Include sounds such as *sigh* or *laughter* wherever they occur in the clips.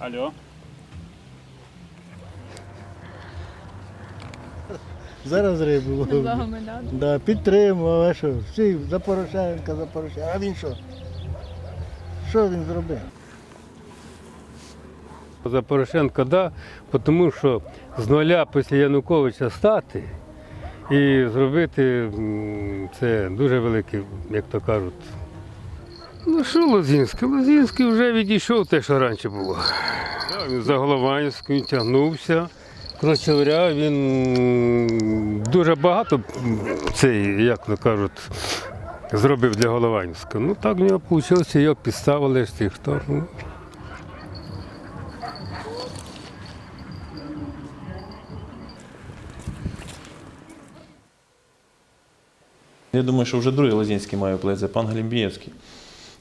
Алло. Зараз рибу ловив. Да, підтримував, а що? Всі за Порошенка, за Порошенка. А він що? Що він зробив? За Порошенка да, тому що з нуля після Януковича стати і зробити м, це дуже велике, як то кажуть. Ну що Лозінський? Лозінський вже відійшов те, що раніше було. Він за Голованською він тягнувся. Коротше говоря, він дуже багато цей, як то кажуть, зробив для Голованського. Ну так в нього вийшло, його підставили ж тих, хто. Ну, Я думаю, що вже другий Лозінський має це пан Галімбієвський,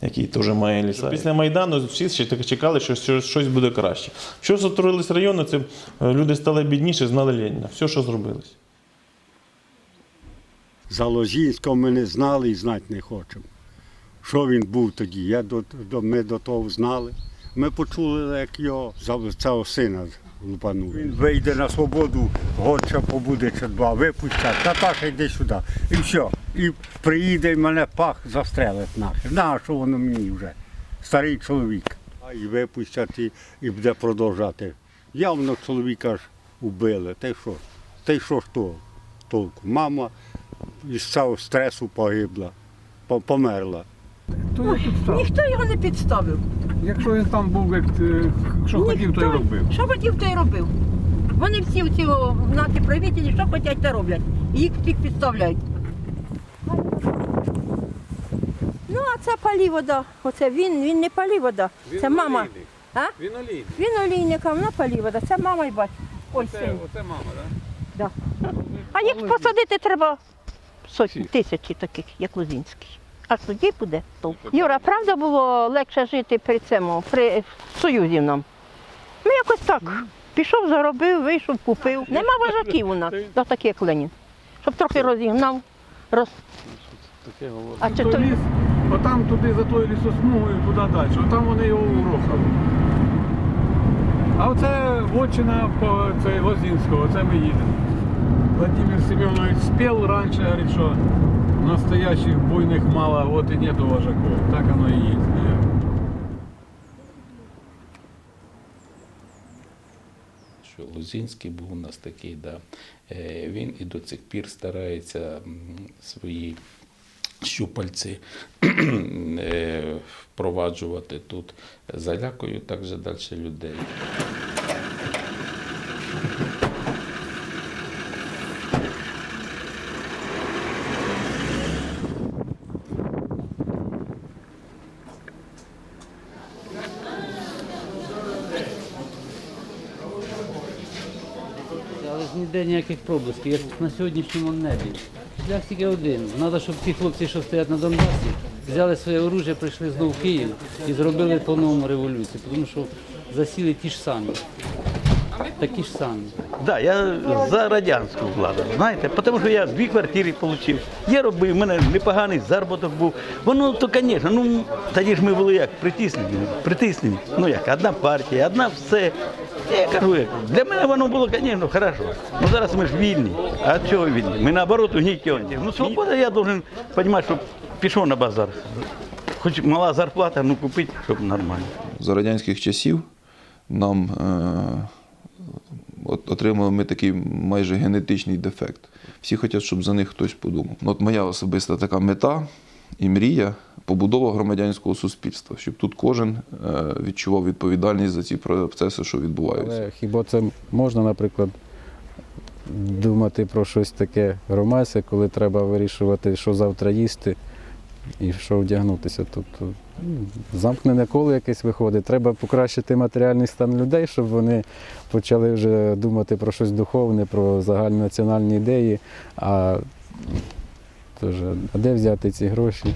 який теж має ліса. Після Майдану всі ще так чекали, що що щось буде краще. Що затворились райони, це е, люди стали бідніші, знали Леніна. Все, що зробилось. За Лозінського ми не знали і знати не хочемо. Що він був тоді? Я до, до, ми до того знали. Ми почули, як його цього сина лупанув. Він вийде на свободу, год ще побуде чи два, випустять, та Таша йди сюди. І все. І приїде і мене пах застрелить наше. На що воно мені вже? Старий чоловік. А і випустять і, і буде продовжати. Явно чоловіка ж убили. Та й що? Та й що ж то толку? Мама із цього стресу погибла, по- померла. Ніхто його не підставив. Якщо він там був, як е, що хотів, то й робив. Що хотів, то й робив. Вони всі ці наші правителі, що хочуть, те роблять. І їх всіх підставляють. Ну, а це палівода. Оце він, він не палівода. Це мама. А? Він олійний. Він олійник, а вона палівода. Це мама і батько. Ой, син. оце мама, так? А їх посадити треба сотні, тисячі таких, як Лозінський. А тоді буде толк. Юра, правда було легше жити при цьому, при Союзі нам? Ну якось так. Пішов, заробив, вийшов, купив. Нема вожаків у нас, так такі, як Ленін. Щоб трохи розігнав. Роз... А чи То отам туди за тою лісосмугою, туди далі. Отам вони його урохали. А оце вотчина по цей Лозінського, це ми їдемо. Владимир Семенович спів раніше, говорить, що настоящих буйних мало, от і нету вожаков. Так воно і є. що Лузинський був у нас такий, да. Е, він і до цих пір старається свої щупальці *clears throat* е, впроваджувати тут. Залякою також далі людей. Але ж ніде ніяких проблисків, як на сьогоднішньому небі. Шлях тільки один. Треба, щоб ті хлопці, що стоять на Донбасі, взяли своє оружие, прийшли знову в Київ і зробили по-новому революцію, тому що засіли ті ж самі. Такі ж самі. Да, я за радянську владу, знаєте, тому що я дві квартири отримав. Я робив, в мене непоганий заробіток був. Воно то, звісно, ну тоді ж ми були як притиснені, притиснені. Ну як, одна партія, одна все. Для мене воно було, звісно, хорошо. Ну зараз ми ж вільні. А чого вільні? Ми наоборот угнітені. Ну свобода, я должен розуміти, що пішов на базар. Хоч мала зарплата, ну купити, щоб нормально. За радянських часів нам е, от- отримали ми такий майже генетичний дефект. Всі хочуть, щоб за них хтось подумав. Ну, От моя особиста така мета і мрія побудова громадянського суспільства, щоб тут кожен е, відчував відповідальність за ці процеси, що відбуваються. Але хіба це можна, наприклад, думати про щось таке громадське, коли треба вирішувати, що завтра їсти і що вдягнутися. Тобто замкнене коло якесь виходить. Треба покращити матеріальний стан людей, щоб вони почали вже думати про щось духовне, про загальнонаціональні ідеї. А, тож, а де взяти ці гроші?